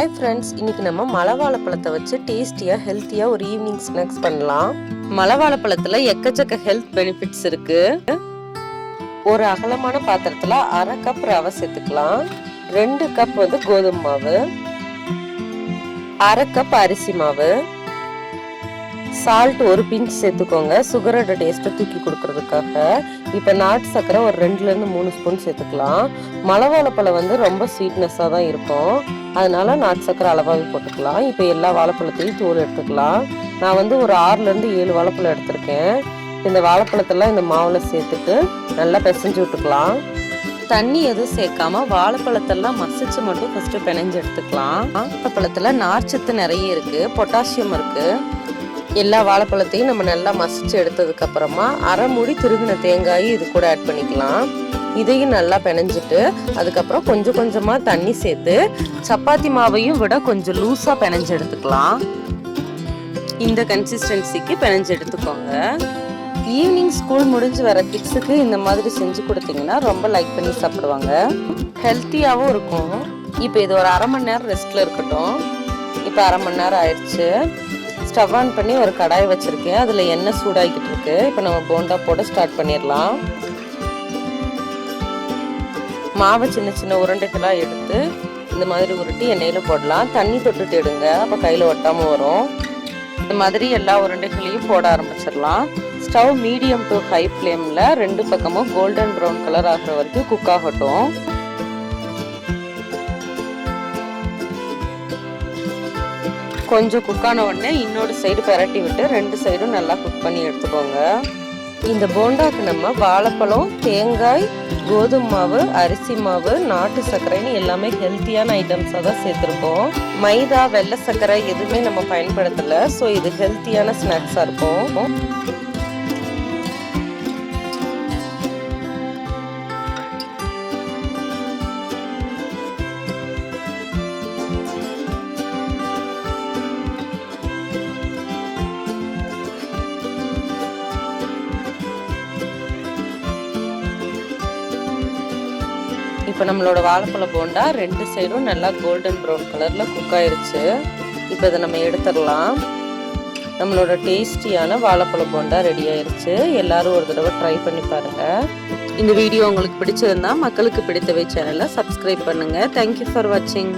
Hi friends இன்னைக்கு நம்ம மலை வாழைப்பழத்தை வச்சு டேஸ்டியாக ஹெல்த்தியாக ஒரு ஈவினிங் ஸ்நாக்ஸ் பண்ணலாம். மலை வாழைப்பழத்தில் எக்கச்சக்க ஹெல்த் பெனிஃபிட்ஸ் இருக்கு. ஒரு அகலமான பாத்திரத்தில் அரை கப் ரவை சேர்த்துக்கலாம். ரெண்டு கப் வந்து கோதுமை மாவு. அரை கப் அரிசி மாவு. சால்ட் ஒரு பிஞ்ச் சேர்த்துக்கோங்க. சுகரோட டேஸ்ட்டை தூக்கி கொடுக்கறதுக்காக. இப்போ நாட்டு சர்க்கரை ஒரு ரெண்டுலேருந்து மூணு ஸ்பூன் சேர்த்துக்கலாம். மலை வாழைப்பழம் வந்து ரொம்ப ஸ்வீட்னஸாக தான் இருக்கும். அதனால நாட்டு சர்க்கரை அளவாகவே போட்டுக்கலாம். இப்போ எல்லா வாழைப்பழத்தையும் தூள் எடுத்துக்கலாம். நான் வந்து ஒரு ஆறுலேருந்து ஏழு வாழைப்பழம் எடுத்திருக்கேன். இந்த வாழைப்பழத்தெல்லாம் இந்த மாவில் சேர்த்துட்டு நல்லா பிசைஞ்சு விட்டுக்கலாம். தண்ணி எதுவும் சேர்க்காம வாழைப்பழத்தெல்லாம் மசிச்சு மட்டும் ஃபஸ்ட்டு பிணைஞ்சு எடுத்துக்கலாம். வாழைப்பழத்தில் நார்ச்சத்து நிறைய இருக்குது பொட்டாசியம் இருக்குது எல்லா வாழைப்பழத்தையும் நம்ம நல்லா மசிச்சு எடுத்ததுக்கு அப்புறமா அரை மூடி திருகின தேங்காய் இது கூட ஆட் பண்ணிக்கலாம். இதையும் நல்லா பிணைஞ்சிட்டு அதுக்கப்புறம் கொஞ்சம் கொஞ்சமா தண்ணி சேர்த்து சப்பாத்தி மாவையும் விட கொஞ்சம் லூஸா பிணைஞ்சு எடுத்துக்கலாம். இந்த கன்சிஸ்டன்சிக்கு பிணைஞ்சு எடுத்துக்கோங்க. ஈவினிங் ஸ்கூல் முடிஞ்சு வர கிட்ஸுக்கு இந்த மாதிரி செஞ்சு கொடுத்தீங்கன்னா ரொம்ப லைக் பண்ணி சாப்பிடுவாங்க. ஹெல்த்தியாகவும் இருக்கும். இப்போ இது ஒரு அரை மணி நேரம் ரெஸ்ட்ல இருக்கட்டும். இப்போ அரை மணி நேரம் ஆயிடுச்சு. ஸ்டவ் ஆன் பண்ணி ஒரு கடாய் வச்சுருக்கேன். அதில் எண்ணெய் சூடாகிக்கிட்டு இருக்கு. இப்போ நம்ம போண்டா போட ஸ்டார்ட் பண்ணிடலாம். மாவை சின்ன சின்ன உருண்டைகளாக எடுத்து இந்த மாதிரி உருட்டி எண்ணெயில் போடலாம். தண்ணி தொட்டுட்டு எடுங்க. அப்போ கையில் ஒட்டாமல் வரும். இந்த மாதிரி எல்லா உருண்டைகளையும் போட ஆரம்பிச்சிடலாம். ஸ்டவ் மீடியம் டு ஹை ஃப்ளேமில் ரெண்டு பக்கமும் கோல்டன் ப்ரௌன் கலர் ஆகிற வரைக்கும் குக் ஆகட்டும். கொஞ்சம் குக் ஆன உடனே இன்னொரு சைடு பெரட்டி விட்டு ரெண்டு சைடும் நல்லா குக் பண்ணி எடுத்துக்கோங்க. இந்த போண்டாக்கு நம்ம வாழைப்பழம் தேங்காய் கோதுமை மாவு அரிசி மாவு நாட்டு சர்க்கரைன்னு எல்லாமே ஹெல்த்தியான ஐட்டம்ஸாக தான் சேர்த்துருக்கோம். மைதா வெள்ளை சர்க்கரை எதுவுமே நம்ம பயன்படுத்தலை. ஸோ இது ஹெல்த்தியான ஸ்நாக்ஸாக இருக்கும். இப்போ நம்மளோட வாழைப்பழ போண்டா ரெண்டு சைடும் நல்லா கோல்டன் ப்ரௌன் கலரில் குக் ஆயிடுச்சு இப்போ இதை நம்ம எடுத்துடலாம். நம்மளோட டேஸ்டியான வாழைப்பழ போண்டா ரெடி ஆயிடுச்சு எல்லாரும் ஒரு தடவை ட்ரை பண்ணி பாருங்கள் இந்த வீடியோ உங்களுக்கு பிடிச்சிருந்தா மக்களுக்கு பிடித்தவை சேனலை சப்ஸ்கிரைப் பண்ணுங்கள் தேங்க்யூ ஃபார் வாட்சிங்